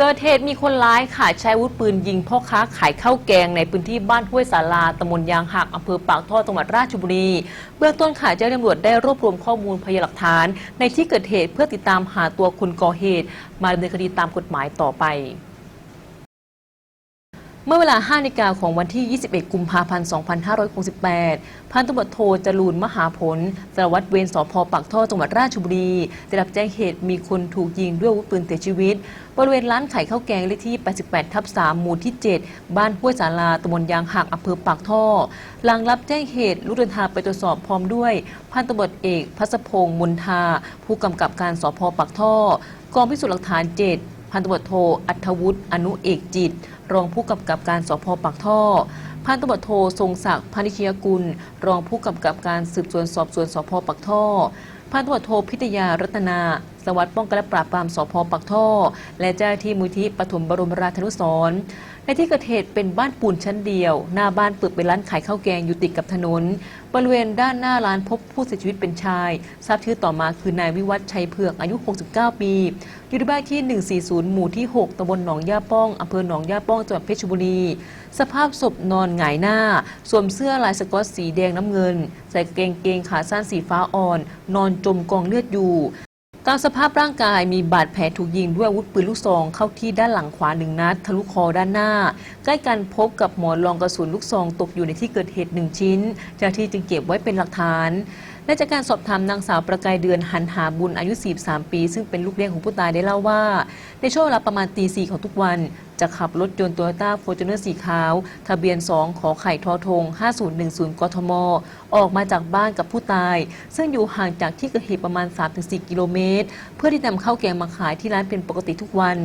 เกิดเหตุมีคนร้ายขาใช้อาวุธปืนยิงพ่อค้าขายข้าวแกงในพื้นที่บ้านห้วยสาลาตำบลยางหักอำเภอปากท่อจังหวัดราชบุรี เบื้องต้นข่าเจ้าหน้าที่ตำรวจได้รวบรวมข้อมูลพยานหลักฐาน ในที่เกิดเหตุเพื่อติดตามหาตัวคนก่อเหตุ มาดำเนินคดีตามกฎหมายต่อไป เมื่อเวลา5นาฬิกาของวันที่ 21 กุมภาพันธ์ 2568 พันตำรวจโทจรูนมหาผลสารวัตรเวรสพปากท่อจังหวัดราชบุรีได้รับแจ้งเหตุมีคนถูกยิงด้วยอาวุธปืนเสียชีวิต บริเวณร้านขายข้าวแกงเลขที่ 88 ทับ 3 หมู่ที่ 7 บ้านห้วยสาลาตำบลยางหักอำเภอปากท่อ หลังรับแจ้งเหตุลูกเดินทางไปตรวจสอบพร้อมด้วย พันตำรวจเอกพัสพงษ์มุนทา ผู้กำกับการสพปากท่อกองพิสูจน์หลักฐาน 7 พันตำรวจโทอัธวุฒิอนุเอกจิต รองผู้กำกับการสพปากท่อ พันตำรวจโททรงศักดิ์พานิชยกุล รองผู้กำกับการสืบสวนสอบสวนสพปากท่อ พันตำรวจโทพิทยารัตนาสวัสดิ์ป้องกันและปราบปรามสพปากท่อ และเจ้าที่มูลที่ปฐมบรมราชานุสรณ์ในที่เกิดเหตุเป็นบ้านปูนชั้นเดียว หน้าบ้านเปิดเป็นร้านขายข้าวแกงอยู่ติดกับถนน บริเวณด้านหน้าร้านพบผู้เสียชีวิตเป็นชาย ทราบชื่อต่อมาคือนายวิวัฒชัยเผือกอายุ 69 ปี อยู่ที่บ้านที่ 140 หมู่ที่ 6ตำบลหนองย่าป้องอำเภอหนองย่าป้องจังหวัดเพชรบุรี สภาพศพนอนหงายหน้า สวมเสื้อลายสก๊อตสีแดงน้ำเงิน ใส่กางเกงเกงขาสั้นสีฟ้าอ่อน นอนจมกองเลือดอยู่ตามสภาพร่างกายมีบาดแผลถูกยิงด้วยอาวุธปืนลูกซองเข้าที่ด้านหลังขวาหนึ่งนัดทะลุคอด้านหน้า ใกล้กันพบกับหมอนรองกระสุนลูกซองตกอยู่ในที่เกิดเหตุหนึ่งชิ้นเจ้าหน้าที่จึงเก็บไว้เป็นหลักฐาน และจากการสอบถามนางสาวประกายเดือนหันหาบุญอายุ 43 ปี ซึ่งเป็นลูกเลี้ยงของผู้ตายได้เล่าว่า ในช่วงเวลาประมาณตีสี่ของทุกวัน จะขับรถยนต์โตโยต้าโฟร์จูเนอร์สีขาว ทะเบียน 2 ขอไข่ทอทง 5010 กทม ออกมาจากบ้านกับผู้ตาย ซึ่งอยู่ห่างจากที่เกิดเหตุประมาณ 3-4 กิโลเมตร เพื่อที่นำข้าวแกงมาขายที่ร้านเป็นปกติทุกวัน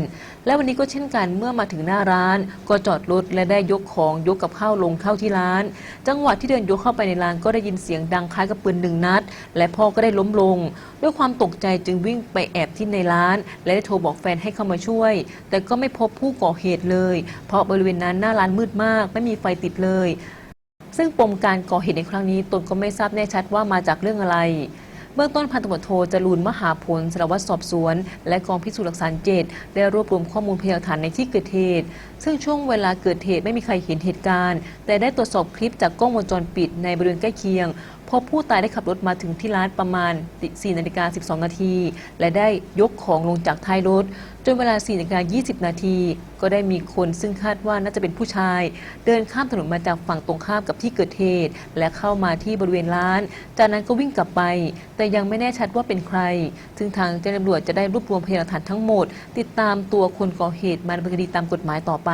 และวันนี้ก็เช่นกันเมื่อมาถึงหน้าร้าน ก็จอดรถและได้ยกของยกกับข้าวลงเข้าที่ร้าน จังหวะที่เดินยกเข้าไปในร้านก็ได้ยินเสียงดังคล้ายกับปืนหนึ่งนัด และพ่อก็ได้ล้มลง ด้วยความตกใจจึงวิ่งไปแอบที่ในร้าน และได้โทรบอกแฟนให้เข้ามาช่วย แต่ก็ไม่พบผู้ก่อเหเหตุเลย เพราะบริเวณนั้นหน้าร้านมืดมาก ไม่มีไฟติดเลย ซึ่งปมการก่อเหตุในครั้งนี้ตนก็ไม่ทราบแน่ชัดว่ามาจากเรื่องอะไร เบื้องต้นพันตำรวจโทจรูนมหาผลสารวัตรสอบสวน และกองพิสูจน์หลักฐานเจ็ดได้รวบรวมข้อมูลพยานฐานในที่เกิดเหตุ ซึ่งช่วงเวลาเกิดเหตุไม่มีใครเห็นเหตุการณ์ แต่ได้ตรวจสอบคลิปจากกล้องวงจรปิดในบริเวณใกล้เคียงพบผู้ตายได้ขับรถมาถึงที่ร้านประมาณ 4 นาฬิกา 12 นาที และได้ยกของลงจากท้ายรถ จนเวลา 4 นาฬิกา 20 นาที ก็ได้มีคนซึ่งคาดว่าน่าจะเป็นผู้ชาย เดินข้ามถนนมาจากฝั่งตรงข้ามกับที่เกิดเหตุ และเข้ามาที่บริเวณร้าน จากนั้นก็วิ่งกลับไป แต่ยังไม่แน่ชัดว่าเป็นใคร ซึ่งทางเจ้าหน้าที่ตำรวจจะได้รวบรวมพยานหลักฐานทั้งหมด ติดตามตัวคนก่อเหตุมาดำเนินคดีตามกฎหมายต่อไป